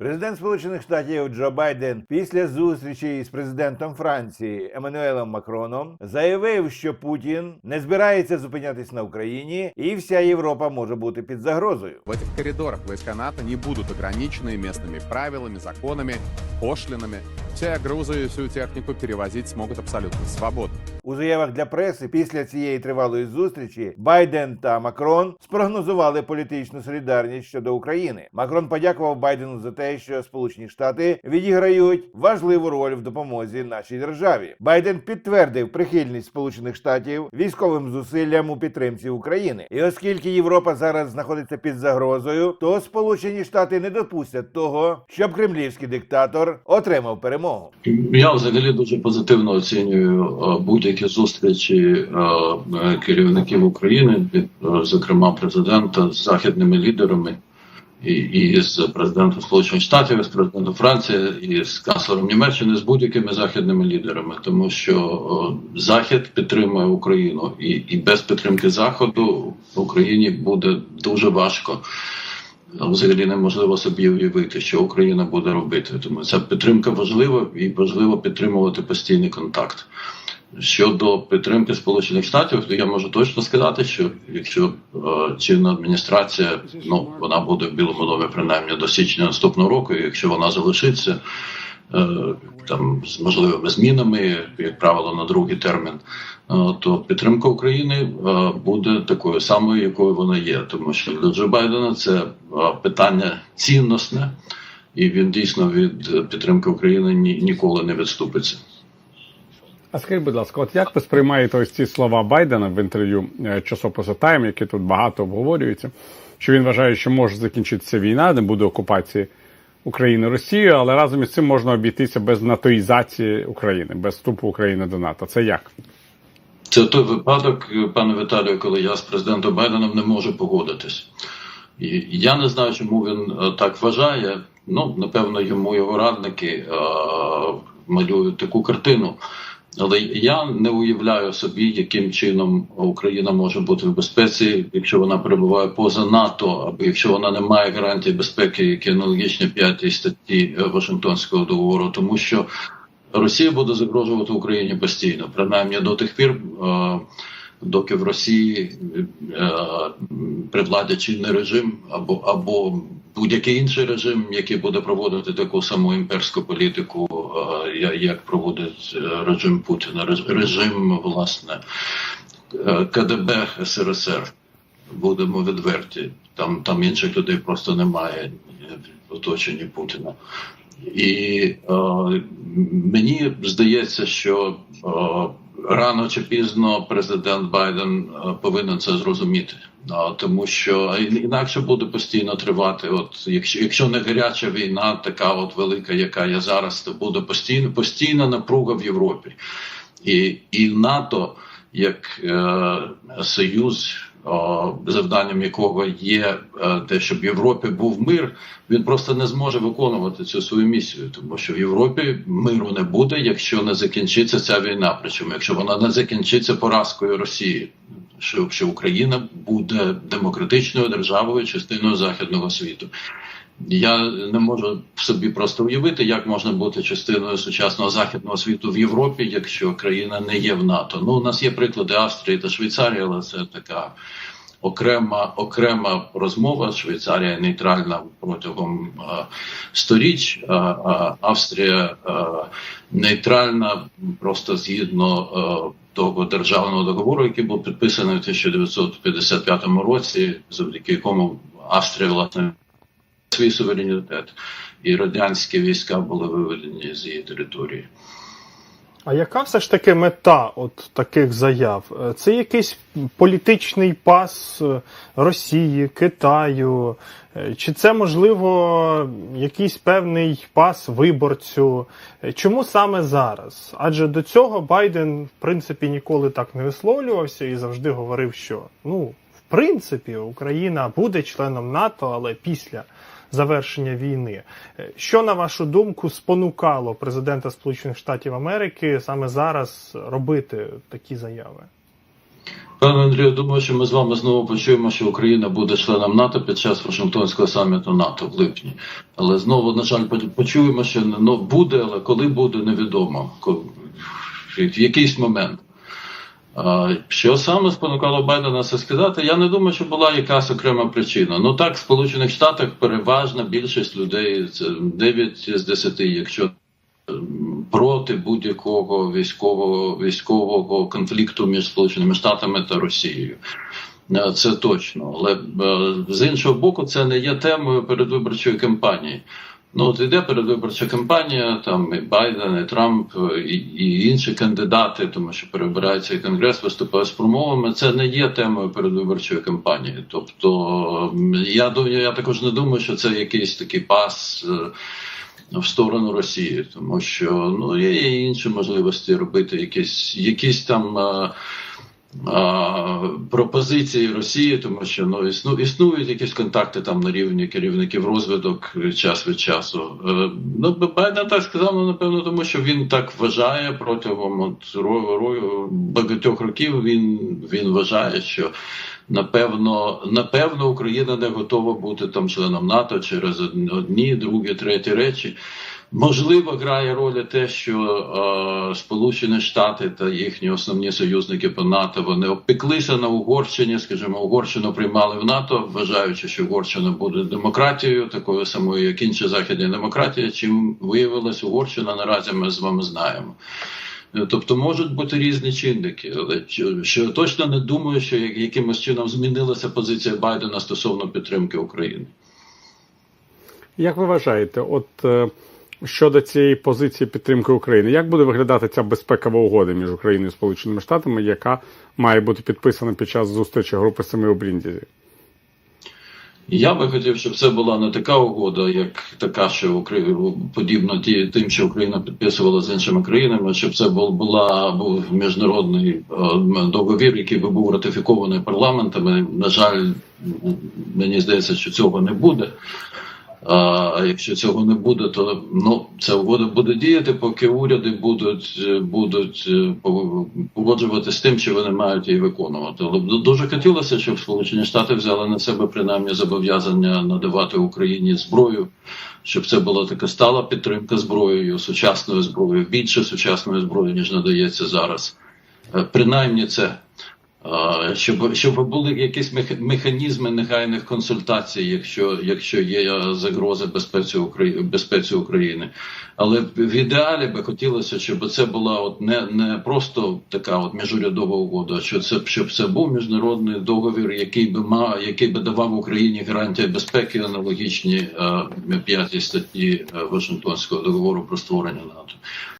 Президент Сполучених Штатів Джо Байден після зустрічі із президентом Франції Еммануелем Макроном заявив, що Путін не збирається зупинятись на Україні, і вся Європа може бути під загрозою. В этих коридорах войска НАТО не будут ограничены местными правилами, законами, пошлинами. Все грузы и всю технику перевозить смогут абсолютно свободно. У заявах для преси після цієї тривалої зустрічі Байден та Макрон спрогнозували політичну солідарність щодо України. Макрон подякував Байдену за те, що Сполучені Штати відіграють важливу роль в допомозі нашій державі. Байден підтвердив прихильність Сполучених Штатів військовим зусиллям у підтримці України. І оскільки Європа зараз знаходиться під загрозою, то Сполучені Штати не допустять того, щоб кремлівський диктатор отримав перемогу. Я взагалі дуже позитивно оцінюю е, будь-які зустрічі е, е, керівників України, зокрема президента з західними лідерами, і, з президентом Сполучених Штатів, з президентом Франції, і з канцлером Німеччини, з будь-якими західними лідерами, тому що Захід підтримує Україну, і, і без підтримки Заходу в Україні буде дуже важко. Взагалі неможливо собі уявити, що Україна буде робити. Тому ця підтримка важлива і важливо підтримувати постійний контакт. Щодо підтримки Сполучених Штатів, то я можу точно сказати, що якщо е, чинна адміністрація ну вона буде в Білому домі принаймні до січня наступного року, і якщо вона залишиться там з можливими змінами, як правило, на другий термін, е, то підтримка України е, буде такою самою, якою вона є, тому що для Джо Байдена це е, питання цінностне, і він дійсно від е, підтримки України ні, ніколи не відступиться. А скажіть, будь ласка, от як ви сприймаєте ось ці слова Байдена в інтерв'ю е, часопису Тайм, які тут багато обговорюються, що він вважає, що може закінчитися війна, не буде окупації України Росію, але разом із цим можна обійтися без натоїзації України, без вступу України до НАТО. Це як? Це той випадок, пане Віталію, коли я з президентом Байденом не можу погодитись. Я не знаю, чому він е, так вважає. Ну, напевно, йому його радники а, малюють таку картину. Але я не уявляю собі, яким чином Україна може бути в безпеці, якщо вона перебуває поза НАТО, або якщо вона не має гарантії безпеки, які аналогічні п'ятій статті е, Вашингтонського договору, тому що Росія буде загрожувати Україні постійно, принаймні до тих пір, е, доки в Росії е, при владі чинний режим або або будь-який інший режим, який буде проводити таку саму імперську політику, е, як проводить е, режим Путіна, режим власне е, КДБ СРСР. Будемо відверті. Там там інших людей просто немає в оточенні Путіна. І е, мені здається, що е, рано чи пізно президент Байден е, повинен це зрозуміти. Тому що інакше буде постійно тривати. От якщо, якщо не гаряча війна, така от велика, яка є зараз, то буде постійно постійна напруга в Європі. І, і НАТО як е, союз, завданням якого є е, те, щоб в Європі був мир, він просто не зможе виконувати цю свою місію, тому що в Європі миру не буде, якщо не закінчиться ця війна. Причому, якщо вона не закінчиться поразкою Росії, що, що Україна буде демократичною державою, частиною західного світу. Я не можу собі просто уявити, як можна бути частиною сучасного західного світу в Європі, якщо країна не є в НАТО. Ну, у нас є приклади Австрії та Швейцарії, але це така окрема окрема розмова. Швейцарія нейтральна протягом е, сторіч, а, а Австрія е, нейтральна просто згідно. Е, того державного договору, який був підписаний у 1955 році, завдяки якому Австрія власне свій суверенітет, і радянські війська були виведені з її території. А яка все ж таки мета от таких заяв? Е, Це якийсь політичний пас е, Росії, Китаю, Е, чи це можливо якийсь певний пас виборцю? Чому саме зараз? Адже до цього Байден, в принципі, ніколи так не висловлювався і завжди говорив, що ну, в принципі, Україна буде членом НАТО, але після завершення війни. Е, Що на вашу думку спонукало президента Сполучених Штатів Америки саме зараз робити такі заяви? Пане Андрію, думаю, що ми з вами знову почуємо, що Україна буде членом НАТО під час Вашингтонського саміту НАТО в липні. Але знову, на жаль, почуємо, що ну, буде, але коли буде, невідомо. В якийсь момент. Що саме спонукало Байдена це сказати? Я не думаю, що була якась окрема причина. Ну так, в Сполучених Штатах переважна більшість людей, це 9 з 10, якщо проти будь-якого військового військового конфлікту між Сполученими Штатами та Росією. Е, Це точно. Але е, з іншого боку, це не є темою передвиборчої кампанії. Ну, от іде передвиборча кампанія, там і Байден, і Трамп, і, і інші кандидати, тому що перебирається і конгрес, виступає з промовами. Це не є темою передвиборчої кампанії. Тобто, я я також не думаю, що це якийсь такий пас. е, в сторону Росії, тому що ну є інші можливості робити якісь, якісь там е, пропозиції Росії, тому що ну існу, існують якісь контакти там на рівні керівників розвиток час від часу. Е, ну Байден так сказав, ну напевно, тому що він так вважає протягом от багатьох років. Він він вважає, що Напевно, напевно, Україна не готова бути там членом НАТО через одні, другі, треті речі. Можливо, грає роль те, що е, Сполучені Штати та їхні основні союзники по НАТО вони обпеклися на Угорщині. Скажімо, Угорщину приймали в НАТО, вважаючи, що Угорщина буде демократією, такою самою, як інші західні демократії. Чим виявилась Угорщина, наразі ми з вами знаємо. Тобто можуть бути різні чинники, але що, точно не думаю, що як- якимось чином змінилася позиція Байдена стосовно підтримки України. Як ви вважаєте, от е, щодо цієї позиції підтримки України, як буде виглядати ця безпекова угода між Україною і Сполученими Штатами, яка має бути підписана під час зустрічі групи семи у Бріндізі? Я би хотів, щоб це була не така угода, як така, що Україна подібно ті, тим, що Україна підписувала з іншими країнами, щоб це був була був міжнародний е, договір, який би був ратифікований парламентами. На жаль, мені здається, що цього не буде. А якщо цього не буде, то ну ця угода буде діяти, поки уряди будуть е, будуть е, з тим, що вони мають її виконувати. Але дуже хотілося, щоб Сполучені Штати взяли на себе принаймні зобов'язання надавати Україні зброю, щоб це була така стала підтримка зброєю, сучасною зброєю, більше сучасної зброї ніж надається зараз. Е, Принаймні це. Щоб, щоб були якісь мех- механізми негайних консультацій, якщо, якщо є загрози безпеці, Украї- безпеці України. Але в ідеалі би хотілося, щоб це була от не, не просто така от міжурядова угода, а що це щоб це був міжнародний договір, який би мав, який би давав Україні гарантії безпеки, аналогічні е, п'ятій статті е, Вашингтонського договору про створення НАТО.